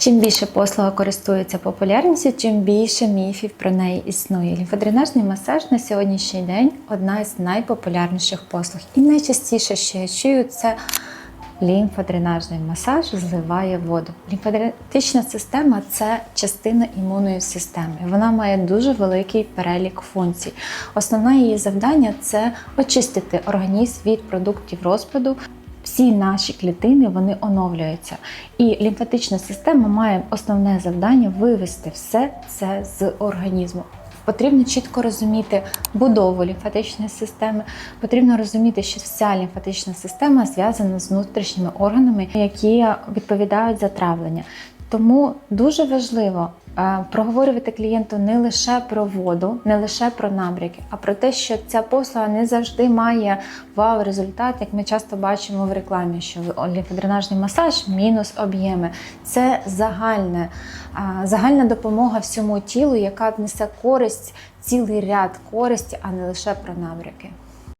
Чим більше послуга користується популярністю, чим більше міфів про неї існує. Лімфодренажний масаж на сьогоднішній день одна із найпопулярніших послуг. І найчастіше, що я чую, це лімфодренажний масаж зливає воду. Лімфодренатична система це частина імунної системи. Вона має дуже великий перелік функцій. Основне її завдання це очистити організм від продуктів розпаду. Всі наші клітини вони оновлюються, і лімфатична система має основне завдання вивести все це з організму. Потрібно чітко розуміти будову лімфатичної системи. Потрібно розуміти, що вся лімфатична система зв'язана з внутрішніми органами, які відповідають за травлення. Тому дуже важливо е, проговорювати клієнту не лише про воду, не лише про набряки, а про те, що ця послуга не завжди має вау результат, як ми часто бачимо в рекламі, що лімфодренажний масаж мінус об'єми. Це загальне, а, загальна допомога всьому тілу, яка несе користь, цілий ряд користі, а не лише про набряки.